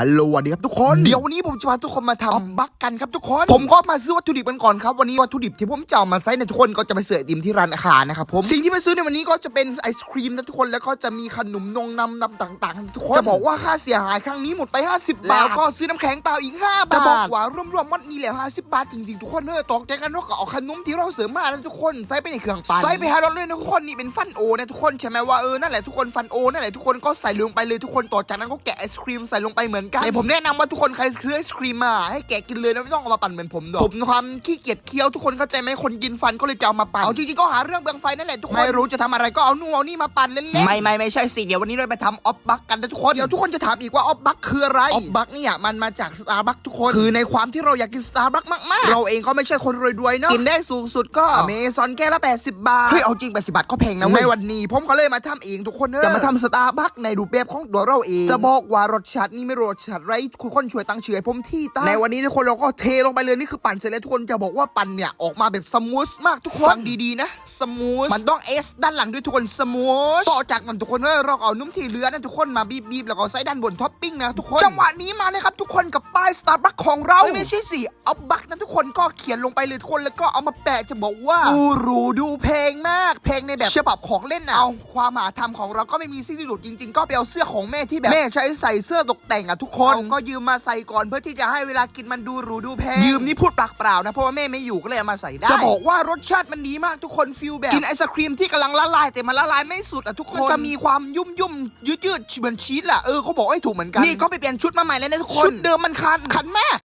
ฮัลโหลสวัสดีครับทุกคน เดี๋ยววันนี้ผมจะพาทุกคนมาทำออบบักกันครับทุกคน ผมก็มาซื้อวัตถุดิบกันก่อนครับ วันนี้วัตถุดิบที่ผมจะเอามาใช้ในยทุกคนก็จะไปเสิร์ฟไอติมที่ร้านอาหารนะครับผม สิ่งที่ไปซื้อในวันนี้ก็จะเป็นไอศครีมนะทุกคน แล้วก็จะมีขนมนงนำนำต่างๆนะทุกคน จะบอกว่าค่าเสียหายครั้งนี้หมดไป 50 บาทแล้วก็ซื้อน้ำแข็งเปล่าอีก 5 บาท จะบอกว่ารวมๆหมดนี่แหละ50 บาทจริงๆทุกคนเฮ้ยตกใจกันว่าก็เอาขนมที่เราเสริมมานะทุกคนใส่ไปในเครื่องปั่นใส่ไปหาดอลเลยนะทุกคนนี่เป็นฟันโอนะทุกคนใช่ไหมว่าเออนั่นแหละทุกคนฟันโอนั่นแหละทุกคนก็ใส่ลงไปเลยทุกคนต่อจากนั้นก็แกะไอศครีมใส่ลงไปเหมือนกันแต่ผมแนะนำว่าทุกคนใครซื้อไอศครีมมาให้แกะกินเลยนะไม่ต้องเอามาปั่นเหมือนผมดอกผมความขี้เกียจเคี้ยวทุกคนเข้าใจไหมคนกินฟันก็เลยจะเอามาปั่นเอาจริงๆก็หาเรื่องเบืองไฟนั่นแหละทุกคนไม่รู้จะทำอะไรก็เอานู่นเอานี่มาปั่นเล่นๆไม่ไม่ไม่ใช่สิเดี๋ยววันนี้เราไปทำออฟบักกันนะทุกคนเดี๋ยวทุกคนจะถามอีกว่าออฟบักคืออะไรออฟบักเนี่ยมันมาจากสตาร์บัคทุกคนคือในความที่เราอยากกินสตาร์บัคมากๆ เราเองก็ไม่ใช่คนรวยๆเนาะกินได้สูงสุดก็เมซอนแก้วละ 80 บาทเฮ้ยเอาจริง 80 บาทก็แพงนะเว้ยในวันนี้ผมก็เลยมาทำเองทุกคนเนอะจะมาทำสตาร์บัคในรูปแบบของตัวเราเองจะบอกว่ารสชาตินี่ไม่รสชาติไรทุกคนช่วยตั้งชื่อให้ผมที่ตั้งในวันนี้ทุกคนเราก็เทลงไปเลยนี่คือปั่นเสร็จแล้วทุกคนจะบอกว่าปั่นเนี่ยออกมาแบบสมูทมากทุกคนฟังดีๆนะสมูทมันต้องเอสด้านหลังด้วยทุกคนสมูทต่อจากนั้นทุกคนเนอะเราเอานุ่มที่เหลือนะทุกคนมาบีบๆแล้วก็ใส่ด้านบนท็อปปิ้งนะทุกคนจังหวะนี้มาเลยครับทุกคนกับป้ายสตาร์บัคของเราไม่ใช่สิเอาบักนะทุกคนก็เขียนลงไปเลยทุกคนแล้วก็เอามาแปะจะบอกว่าดูหรูดูเพลงมาก เพลงในแบบฉบับของเล่นนะเอาความหาธรรมของเราก็ไม่มีสิ้นสุดจริง ๆ ก็ไปเอาเสื้อของแม่ที่แบบแม่ใช้ใส่เสื้อตกแต่งอะทุกคนก็ยืมมาใส่ก่อนเพื่อที่จะให้เวลากินมันดูหรูดูเพลงยืมนี่พูดปากเปล่านะเพราะว่าแม่ไม่อยู่ก็เลยเอามาใส่ได้จะบอกว่ารสชาติมันดีมากทุกคนฟิลแบบกินไอศครีมที่กำลังละลายแต่มันละลายไม่สุดอะทุกคนจะมีความยุ่มยุ่มยืดยืดๆเหมือนชีสแหละเออเขาบอกให้ถูกเหมือนกันนี่ก็ไปเปลี่ยนชุดมาใหม่แล้วนะทุกคนชุดเดิมมันคันคันมาก